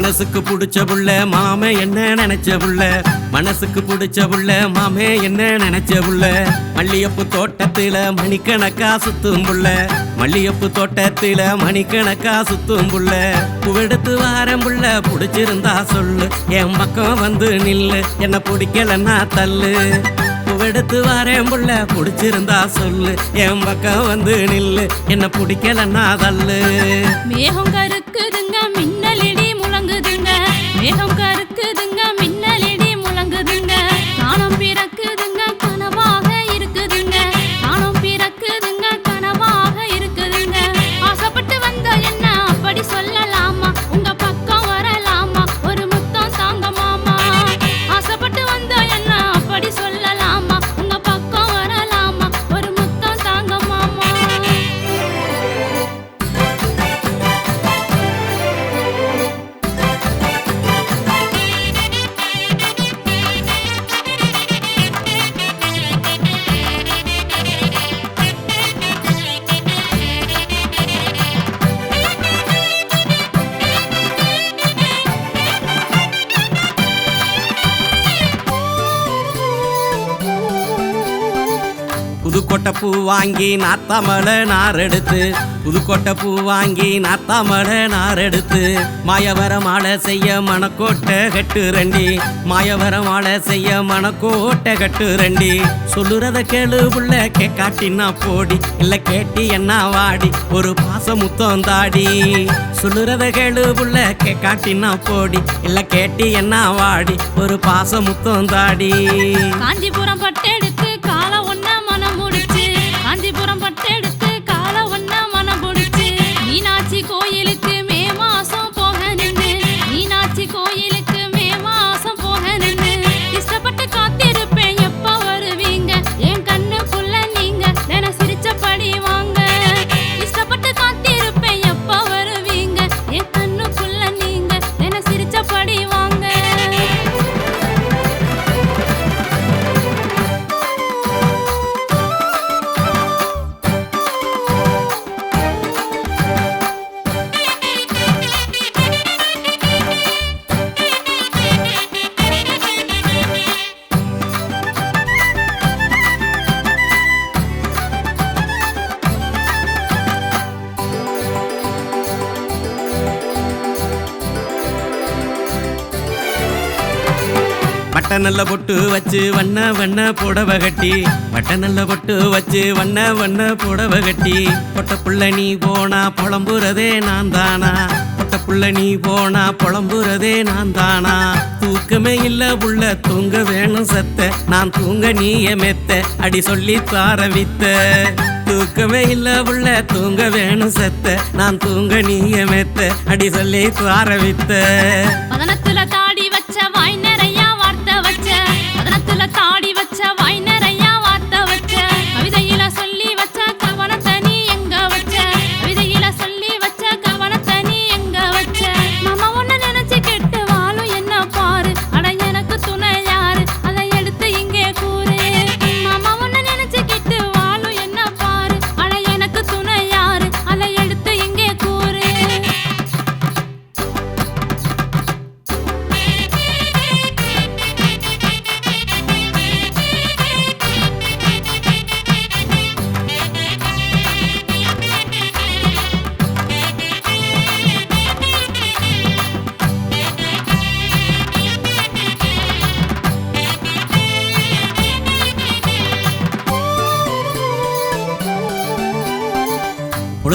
மனசுக்கு பிடிச்ச புள்ள மாமே என்ன நினைச்ச புள்ள? மனசுக்கு பிடிச்ச புள்ள மாமே என்ன நினைச்ச புள்ள? மல்லியப்பு தோட்டத்தில மணிக்கணக்கா சுத்தும் புள்ள. மல்லியப்பு தோட்டத்தில மணிக்கணக்கா சுத்தும் புள்ள. பூவெடுத்து வாரம் புள்ள பிடிச்சிருந்தா சொல்லு. என் பக்கம் வந்து நில்லு என்ன பிடிக்கலன்னா தள்ளு. பூவெடுத்து வாரேன் புள்ள பிடிச்சிருந்தா சொல்லு. என் பக்கம் வந்து நில்லு என்ன பிடிக்கலன்னா தள்ளு. மேகம் கருக்குதுங்க புதுக்கோட்டை பூ வாங்கி நாத்தாமலை நார் எடுத்து புதுக்கோட்டை பூ வாங்கி நாத்தாமலை நார் எடுத்து மாயவர மாலை செய்ய மணக்கோட்டை கட்டு ரெண்டி. மாயவர மாலை செய்ய மணக்கோட்டை கட்டு ரெண்டி. சொல்லுறத கேளு புள்ள கேக்காட்டினா போடி. இல்ல கேட்டி என்ன வாடி ஒரு பாசம் முத்தம் தாடி. சொல்லுறத கேளு புள்ள கேக்காட்டினா போடி. இல்ல கேட்டி என்ன வாடி ஒரு பாசம் முத்தம் தாடி. காஞ்சிபுரம் பட்டேடு வட்ட நல்ல பொட்டு வச்சு வண்ண வண்ண புடவை கட்டி வட்ட நல்ல பொட்டு வச்சு வண்ண வண்ண புடவை கட்டி பொட்ட புள்ள நீ போனா புலம்புறதே நான் தானா? பொட்ட புள்ள நீ போனா புலம்புறதே நான் தானா? தூக்கமே இல்ல புள்ள தூங்க வேணும் சத்த. நான் தூங்க நீய மெத்த. அடி சொல்லி தாரவித்த தூக்கமே இல்ல உள்ள தூங்க வேணும் செத்த. நான் தூங்க நீய மெத்த. அடி சொல்லி தாரவித்த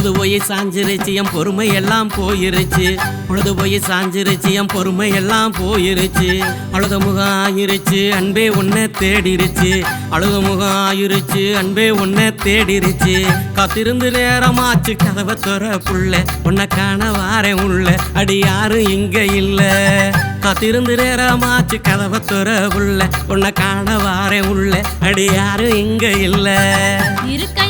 பொழுது போய் சாஞ்சிருச்சு என் பொறுமை எல்லாம் போயிருச்சு. பொழுது போய் சாஞ்சிருச்சு என் பொறுமை எல்லாம் போயிருச்சு. அழுத முகம் ஆயிருச்சு அன்பே உன்னை தேடிருச்சு. அழுத முகம் ஆயிருச்சு அன்பே உன்னை தேடிருச்சு. காத்திருந்து நேரமாச்சு கதவை துற புள்ள. உன்னை காண வாரேன் உள்ள அடி யாரும் இங்க இல்ல. காத்திருந்து நேரமாச்சு கதவை துற உள்ள உன்னை காண வாரேன் உள்ள அடி யாரும் இங்க இல்ல. இருக்க